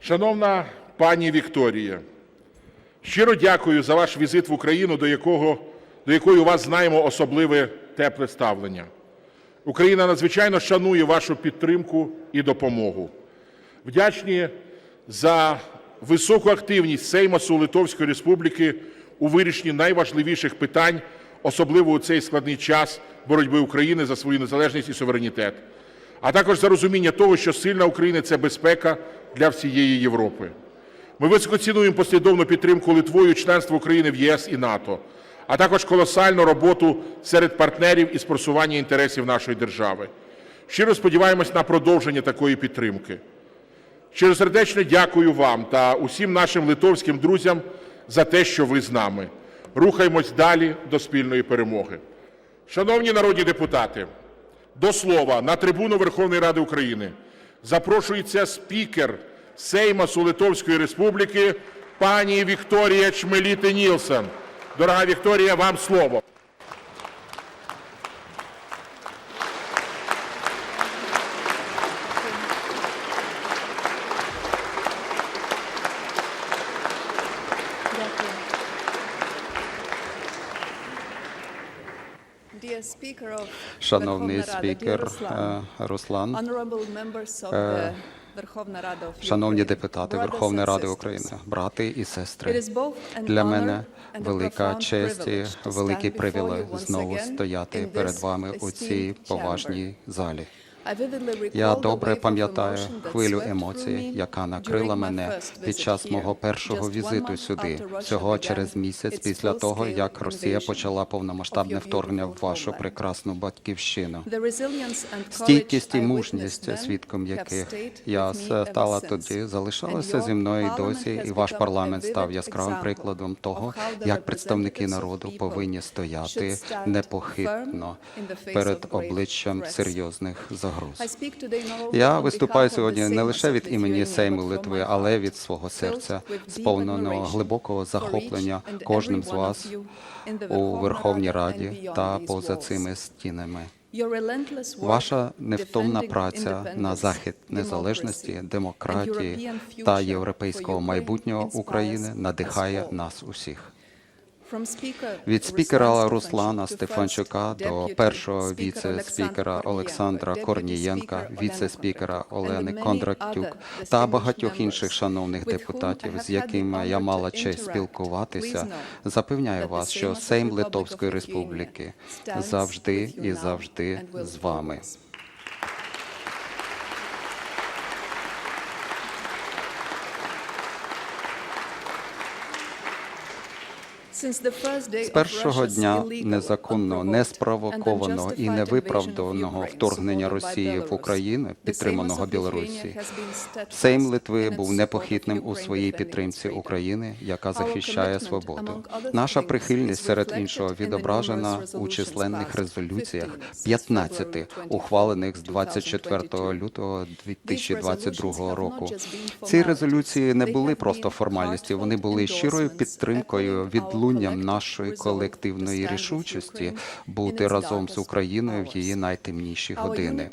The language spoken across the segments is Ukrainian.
Шановна пані Вікторія, щиро дякую за ваш візит в Україну, до якого, до якої у вас знаємо особливе тепле ставлення. Україна надзвичайно шанує вашу підтримку і допомогу. Вдячні за високу активність Сеймасу Литовської Республіки у вирішенні найважливіших питань, особливо у цей складний час боротьби України за свою незалежність і суверенітет, а також за розуміння того, що сильна Україна це безпека для всієї Європи. Ми високо цінуємо послідовну підтримку Литвою членства України в ЄС і НАТО, а також колосальну роботу серед партнерів із просування інтересів нашої держави. Щиро сподіваємось на продовження такої підтримки. Щиросердечно дякую вам та усім нашим литовським друзям за те, що ви з нами. Рухаємось далі до спільної перемоги. Шановні народні депутати, слова на трибуну Верховної Ради України запрошується спікер Сеймасу Литовської Республіки пані Вікторія Чмеліти Нілсен. Дорога Вікторія, вам слово. Шановний спікер е, Руслан, Рада шановні депутати Верховної Ради. України, брати і сестри. Для мене велика честь і великий привілей знову стояти перед вами у цій поважній залі. Я добре пам'ятаю хвилю емоцій, яка накрила мене під час мого першого візиту сюди, всього через місяць після того, як Росія почала повномасштабне вторгнення в вашу прекрасну батьківщину. Стійкість і мужність, свідком яких я стала тоді, your зі мною і досі, і ваш парламент став яскравим прикладом того, як представники народу повинні стояти непохитно перед обличчям серйозних загроз. Today Я виступаю сьогодні не лише від імені Сейму Литви, але від свого серця, сповненого глибокого захоплення кожним з вас у Верховній Раді та поза цими стінами. Ваша невтомна праця на захід незалежності, демократії та європейського майбутнього України надихає нас усіх. Від спікера Руслана Стефанчука Стефанчука до першого віце-спікера Олександра Корнієнка, віце-спікера Олени Кондратюк та багатьох інших шановних депутатів, з якими я мала честь спілкуватися, запевняю вас, що Сейм Литовської Республіки завжди і завжди з вами. З першого дня незаконного, неспровокованого і невиправданого вторгнення Росії в Україну, підтриманого Білорусі, Сейм Литви був непохитним у своїй підтримці України, яка захищає свободу. Наша прихильність серед іншого відображена у численних резолюціях, 15 ухвалених з 24 лютого 2022 року. Ці резолюції не були просто формальністю, вони були щирою підтримкою, відлунням нашої колективної рішучості бути разом з Україною в її найтемніші години.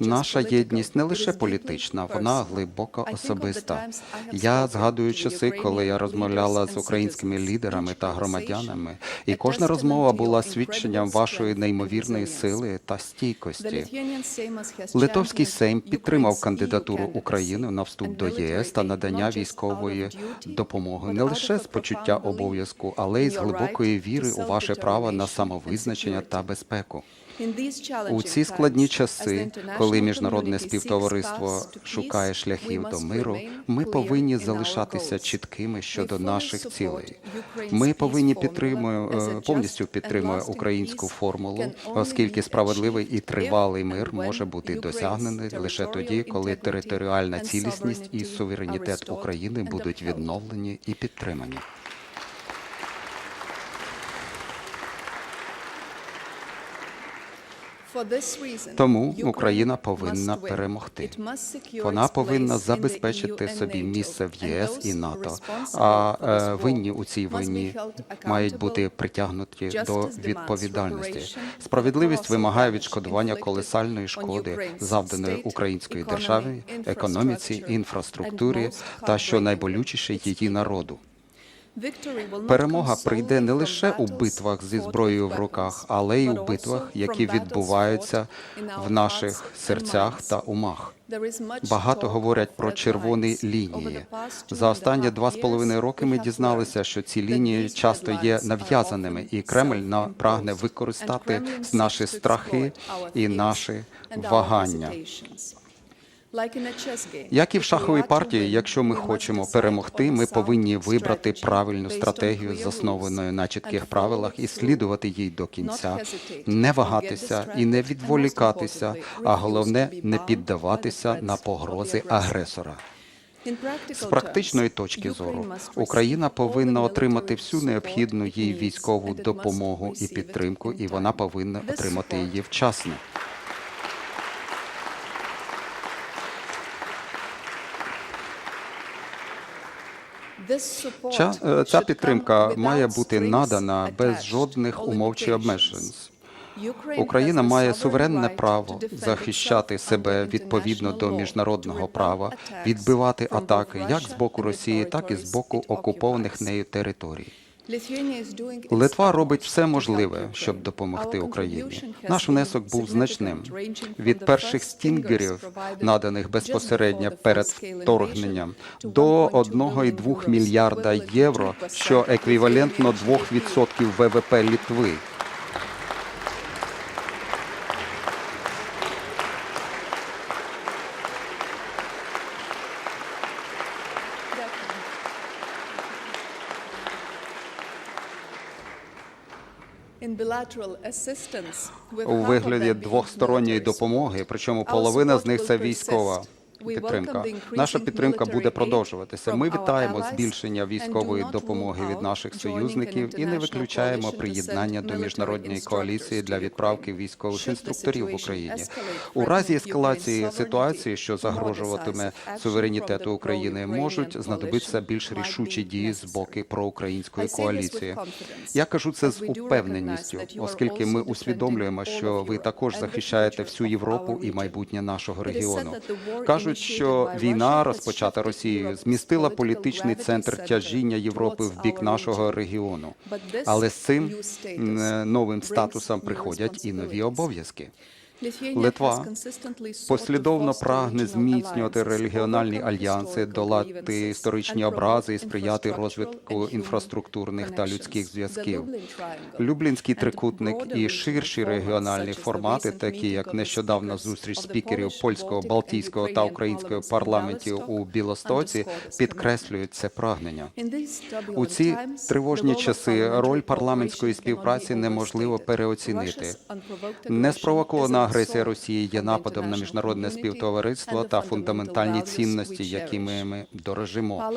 Наша єдність не лише політична, вона глибоко особиста. Я згадую часи, коли я розмовляла з українськими лідерами та громадянами, і кожна розмова була свідченням вашої неймовірної сили та стійкості. Литовський Сейм підтримав кандидатуру України на вступ до ЄС та надання військової допомоги не лише з почуття обов'язку, але й з глибокої віри у ваше право на самовизначення та безпеку. У ці складні часи, коли міжнародне співтовариство шукає шляхів до миру, ми повинні залишатися чіткими щодо наших цілей. Ми повинні підтримуємо повністю підтримує українську формулу, оскільки справедливий і тривалий мир може бути досягнений лише тоді, коли територіальна цілісність і суверенітет України будуть відновлені і підтримані. Тому Україна повинна перемогти. Вона повинна забезпечити собі місце в ЄС і НАТО. А е, винні у цій війні мають бути притягнуті до відповідальності. Справедливість вимагає відшкодування колосальної шкоди, завданої української державі, економіці, інфраструктурі та що найболючіше її народу. Перемога прийде не лише у битвах зі зброєю в руках, але й у битвах, які відбуваються в наших серцях та умах. Багато говорять про червоні лінії. За останні два з половиною роки ми дізналися, що ці лінії часто є нав'язаними, і Кремль прагне використати наші страхи і наші вагання. Як і в шаховій партії, якщо ми хочемо перемогти, ми повинні вибрати правильну стратегію, заснованою на чітких правилах, і слідувати їй до кінця, не вагатися і не відволікатися, а головне не піддаватися на погрози агресора. З практичної точки зору Україна повинна отримати всю необхідну їй військову допомогу і підтримку, і вона повинна отримати її вчасно. Ця, е, підтримка має бути надана без жодних умов чи обмежень. Україна має суверенне право захищати себе відповідно до міжнародного права, відбивати атаки як з боку Росії, так і з боку окупованих нею територій. Литва робить все можливе, щоб допомогти Україні. Наш внесок був значним. Від перших стінгерів, наданих безпосередньо перед вторгненням, до 1,2 мільярда євро, що еквівалентно 2% ВВП Литви. У вигляді двосторонньої допомоги, причому половина з них це військова підтримка. Наша підтримка буде продовжуватися. Ми вітаємо збільшення військової допомоги від наших союзників і не виключаємо приєднання до міжнародної коаліції для відправки військових інструкторів в Україні. У разі ескалації ситуації, що загрожуватиме суверенітету України, можуть знадобитися більш рішучі дії з боку проукраїнської коаліції. Я кажу це з упевненістю, оскільки ми усвідомлюємо, що ви також захищаєте всю Європу і майбутнє нашого регіону. Кажуть, що війна, розпочата Росією, змістила політичний центр тяжіння Європи в бік нашого регіону. Але з цим новим статусом приходять і нові обов'язки. Литва послідовно прагне зміцнювати регіональні альянси, долати історичні образи і сприяти розвитку інфраструктурних та людських зв'язків. Люблінський трикутник і ширші регіональні формати, такі як нещодавна зустріч спікерів польського, балтійського та українського парламентів у Білостоці, підкреслюють це прагнення. У ці тривожні часи роль парламентської співпраці неможливо переоцінити. Неспровокована агресія Росії є нападом на міжнародне співтовариство та фундаментальні цінності, якими ми дорожимо.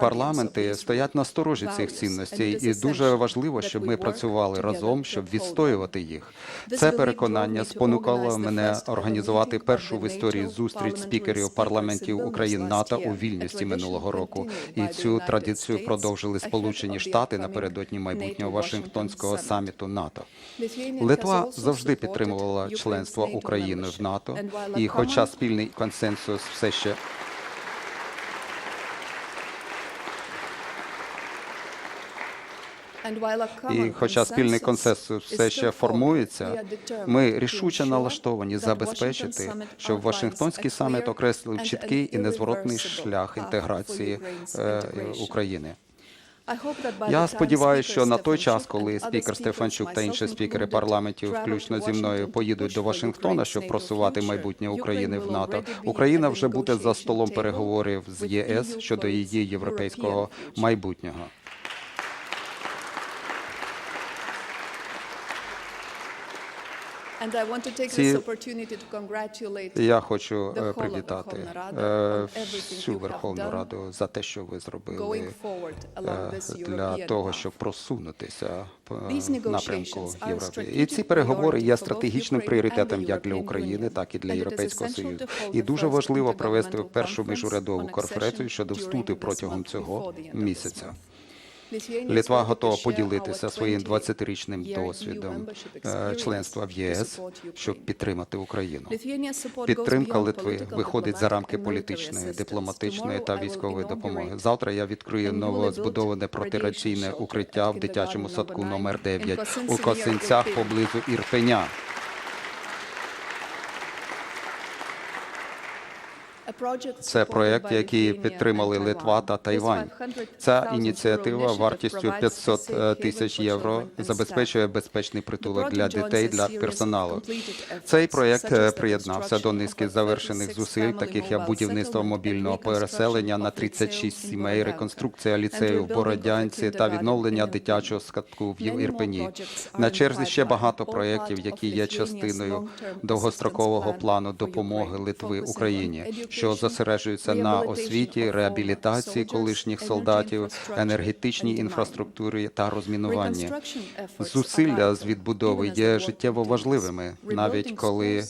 Парламенти стоять на сторожі цих цінностей, і дуже важливо, щоб ми працювали разом, щоб відстоювати їх. Це переконання спонукало мене організувати першу в історії зустріч спікерів парламентів України НАТО у Вільнюсі минулого року. І цю традицію продовжили Сполучені Штати напередодні майбутнього Вашингтонського саміту НАТО. Литва завжди підтримувала членство України в НАТО, і хоча спільний консенсус все ще і хоча спільний консенсус все ще формується, ми рішуче налаштовані забезпечити, щоб Вашингтонський саміт окреслив чіткий і незворотний шлях інтеграції е, України. Я сподіваюся, що на той час, коли спікер Стефанчук та інші спікери парламентів, включно зі мною, поїдуть до Вашингтона, щоб просувати майбутнє України в НАТО, Україна вже буде за столом переговорів з ЄС щодо її європейського майбутнього. Ці- Я хочу е, привітати е, всю Верховну Раду за те, що ви зробили е, для того, щоб просунутися напрямку Європи. І ці переговори є стратегічним пріоритетом як для України, так і для Європейського Союзу. І дуже важливо провести першу міжурядову конференцію щодо вступу протягом цього місяця. Литва готова поділитися своїм 20 20-річним досвідом е, членства в ЄС, щоб підтримати Україну. Підтримка Литви виходить за рамки політичної, дипломатичної та військової допомоги. Завтра я відкрию новозбудоване протираційне укриття в дитячому садку номер nine 9 у Косинцях поблизу Ірпеня. Це проєкт, який підтримали Литва та Тайвань. Ця ініціатива вартістю 500 тисяч євро забезпечує безпечний притулок для дітей для персоналу. Цей проєкт е, приєднався до низки завершених зусиль, таких як будівництво мобільного переселення на 36 сімей, реконструкція ліцею в Бородянці та відновлення дитячого садку в Ірпені. На черзі ще багато проєктів, які є частиною довгострокового плану допомоги Литви Україні, що зосереджуються на освіті, реабілітації колишніх солдатів, енергетичній інфраструктурі та розмінуванні. Зусилля з відбудови є життєво важливими, навіть коли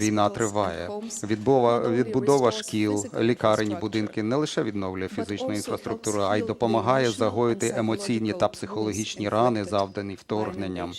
війна триває. Відбова, відбудова шкіл, лікарень, будинки не лише відновлює фізичну інфраструктуру, а й допомагає загоїти емоційні та психологічні рани, завдані вторгненням.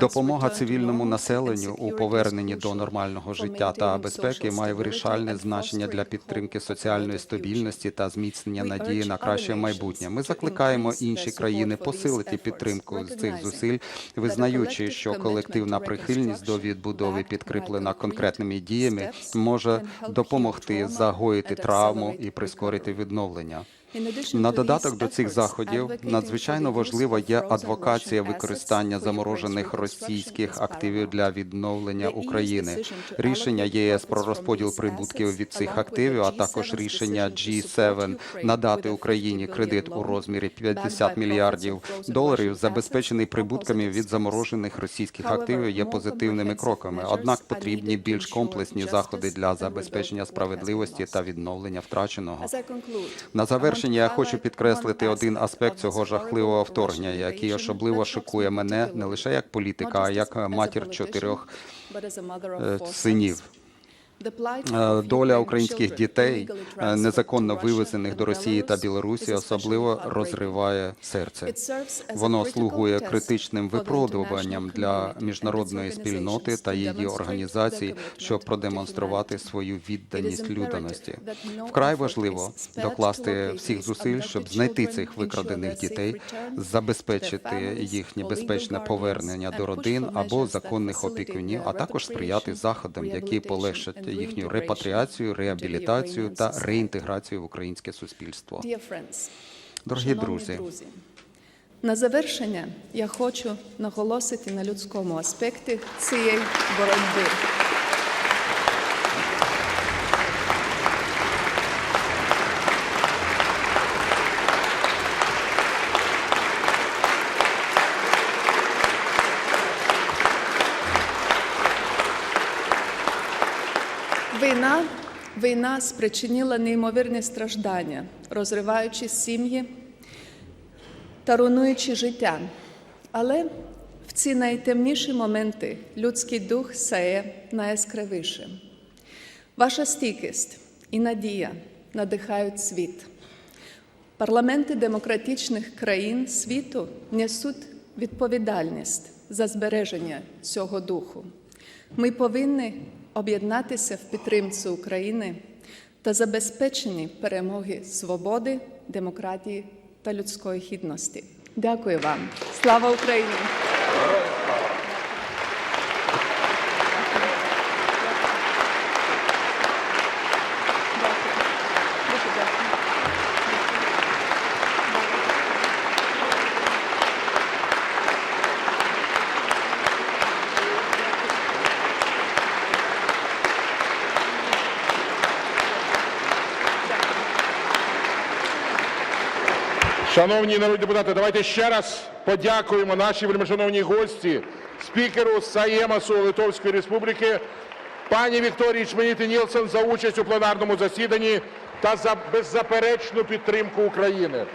Допомога цивільному населенню у поверненні до нормального життя та безпеки має вирішальне значення для підтримки соціальної стабільності та зміцнення надії на краще майбутнє. Ми закликаємо інші країни посилити підтримку з цих зусиль, визнаючи, що колективна прихильність до відбудови, підкріплена конкретними діями, може допомогти загоїти травму і прискорити відновлення. На додаток до цих заходів надзвичайно важлива є адвокація використання заморожених російських активів для відновлення України. Рішення ЄС про розподіл прибутків від цих активів, а також рішення G7 надати Україні кредит у розмірі 50 мільярдів доларів, забезпечений прибутками від заморожених російських активів, є позитивними кроками. Однак потрібні більш комплексні заходи для забезпечення справедливості та відновлення втраченого. На завершення я хочу підкреслити один аспект цього жахливого вторгнення, який особливо шокує мене не лише як політика, а як матір чотирьох е, синів. Е, Доля українських дітей, е, незаконно вивезених до Росії та Білорусі, особливо розриває серце. Воно слугує критичним випробуванням для міжнародної спільноти та її організацій, щоб продемонструвати свою відданість людяності. Вкрай важливо докласти всіх зусиль, щоб знайти цих викрадених дітей, забезпечити їхнє безпечне повернення до родин або законних опікунів, а також сприяти заходам, які полегшать їхню репатріацію, реабілітацію та реінтеграцію в українське суспільство. Дорогі друзі, на завершення я хочу наголосити на людському аспекті цієї боротьби. Війна, війна спричинила неймовірні страждання, розриваючи сім'ї та руйнуючи життя. Але в ці найтемніші моменти людський дух сяє найяскравіше. Ваша стійкість і надія надихають світ. Парламенти демократичних країн світу несуть відповідальність за збереження цього духу. Ми повинні об'єднатися в підтримці України та забезпеченні перемоги свободи, демократії та людської гідності. Дякую вам. Слава Україні! Дуже дякую. Шановні народні депутати, давайте ще раз подякуємо нашій вельмишановній гості, спікеру Саємасу Литовської Республіки, пані Вікторії Чменіти Нілсен за участь у пленарному засіданні та за беззаперечну підтримку України.